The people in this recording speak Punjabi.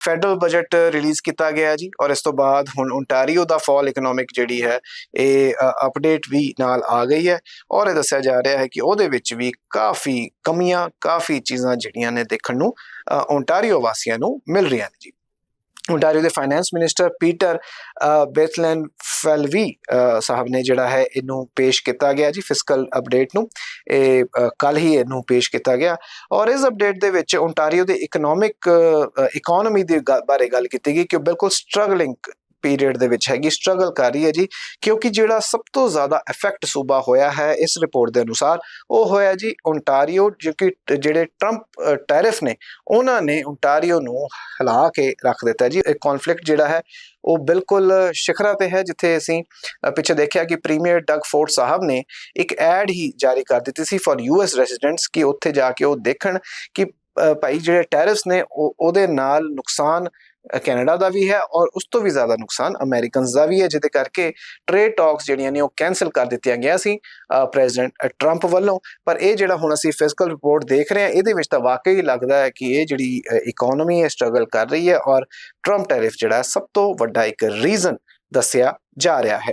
ਫੈਡਰਲ ਬਜਟ ਰਿਲੀਜ਼ ਕੀਤਾ ਗਿਆ ਜੀ ਔਰ ਇਸ ਤੋਂ ਬਾਅਦ ਹੁਣ ਓਨਟਾਰੀਓ ਦਾ ਫਾਲ ਇਕਨੋਮਿਕ ਜਿਹੜੀ ਹੈ, ਇਹ ਅਪਡੇਟ ਵੀ ਨਾਲ ਆ ਗਈ ਹੈ ਔਰ ਇਹ ਦੱਸਿਆ ਜਾ ਰਿਹਾ ਹੈ ਕਿ ਉਹਦੇ ਵਿੱਚ ਵੀ ਕਾਫੀ ਕਮੀਆਂ, ਕਾਫੀ ਚੀਜ਼ਾਂ ਜਿਹੜੀਆਂ ਨੇ ਦੇਖਣ ਨੂੰ ਓਨਟਾਰੀਓ ਵਾਸੀਆਂ ਨੂੰ ਮਿਲ ਰਹੀਆਂ ਨੇ ਜੀ। ਓਨਟਾਰੀਓ ਦੇ finance minister Peter Bethlenfalvy ਸਾਹਿਬ ਨੇ ਜਿਹੜਾ ਹੈ ਇਹਨੂੰ ਪੇਸ਼ ਕੀਤਾ ਗਿਆ ਜੀ ਫਿਸਕਲ ਅਪਡੇਟ ਨੂੰ। ਇਹ uh, ਕੱਲ ਹੀ ਇਹਨੂੰ ਪੇਸ਼ ਕੀਤਾ ਗਿਆ। ਔਰ ਇਸ ਅਪਡੇਟ ਦੇ ਵਿੱਚ ਓਨਟਾਰੀਓ ਦੇ ਇਕਨੋਮਿਕ ਇਕਨੋਮੀ uh, ਦੇ ਗ- ਬਾਰੇ ਗੱਲ ਕੀਤੀ ਗਈ ਕਿ ਉਹ ਬਿਲਕੁਲ ਸਟਰਗਲਿੰਗ ਪੀਰੀਅਡ ਦੇ ਵਿੱਚ ਹੈਗੀ ਸਟਰਗਲ ਕਰ ਰਹੀ ਹੈ ਜੀ, ਕਿਉਂਕਿ ਜਿਹੜਾ ਸਭ ਤੋਂ ਜ਼ਿਆਦਾ ਇਫੈਕਟ ਸੂਬਾ ਹੋਇਆ ਹੈ ਇਸ ਰਿਪੋਰਟ ਦੇ ਅਨੁਸਾਰ, ਉਹ ਹੋਇਆ ਜੀ ਓਨਟਾਰੀਓ ਜੋ ਕਿ ਜਿਹੜੇ ਟਰੰਪ ਟੈਰਿਫ ਨੇ, ਉਹਨਾਂ ਨੇ ਓਨਟਾਰੀਓ ਨੂੰ ਹਿਲਾ ਕੇ ਰੱਖ ਦਿੱਤਾ ਜੀ। ਇਹ ਕਨਫਲਿਕਟ ਜਿਹੜਾ ਹੈ, ਉਹ ਬਿਲਕੁਲ ਸ਼ਿਖਰਾਂ ਤੇ ਹੈ, ਜਿੱਥੇ ਅਸੀਂ ਪਿੱਛੇ ਦੇਖਿਆ ਕਿ ਪ੍ਰੀਮੀਅਰ ਡਗ ਫੋਰਡ ਸਾਹਿਬ ਨੇ ਇੱਕ ਐਡ ਹੀ ਜਾਰੀ ਕਰ ਦਿੱਤੀ ਸੀ ਫॉर ਯੂਐਸ ਰੈਜ਼ੀਡੈਂਟਸ ਕਿ ਉੱਥੇ ਜਾ ਕੇ ਉਹ ਦੇਖਣ ਕਿ ਭਾਈ ਜਿਹੜੇ ਟੈਰਿਫਸ ਨੇ, ਉਹ, ਉਹਦੇ ਨਾਲ ਨੁਕਸਾਨ ਕੈਨੇਡਾ ਦਾ ਵੀ ਹੈ ਔਰ ਉਸ ਤੋਂ ਵੀ ਜ਼ਿਆਦਾ ਨੁਕਸਾਨ ਅਮਰੀਕਨਸ ਦਾ ਵੀ ਹੈ, ਜਿਹਦੇ ਕਰਕੇ ਟ੍ਰੇਡ ਟਾਕਸ ਜਿਹੜੀਆਂ ਨੇ ਉਹ ਕੈਨਸਲ ਕਰ ਦਿੱਤੀਆਂ ਗਿਆ ਸੀ ਪ੍ਰੈਜ਼ੀਡੈਂਟ ਟਰੰਪ ਵੱਲੋਂ। ਪਰ ਇਹ ਜਿਹੜਾ ਹੁਣ ਅਸੀਂ ਫਿਸਕਲ ਰਿਪੋਰਟ ਦੇਖ ਰਹੇ ਹਾਂ, ਇਹਦੇ ਵਿੱਚ ਤਾਂ ਵਾਕਈ ਲੱਗਦਾ ਹੈ ਕਿ ਇਹ ਜਿਹੜੀ ਇਕਨੋਮੀ ਹੈ ਸਟਰਗਲ ਕਰ ਰਹੀ ਹੈ ਔਰ ਟਰੰਪ ਟੈਰਿਫ ਜਿਹੜਾ ਸਭ ਤੋਂ ਵੱਡਾ ਇੱਕ ਰੀਜ਼ਨ ਦੱਸਿਆ ਜਾ ਰਿਹਾ ਹੈ।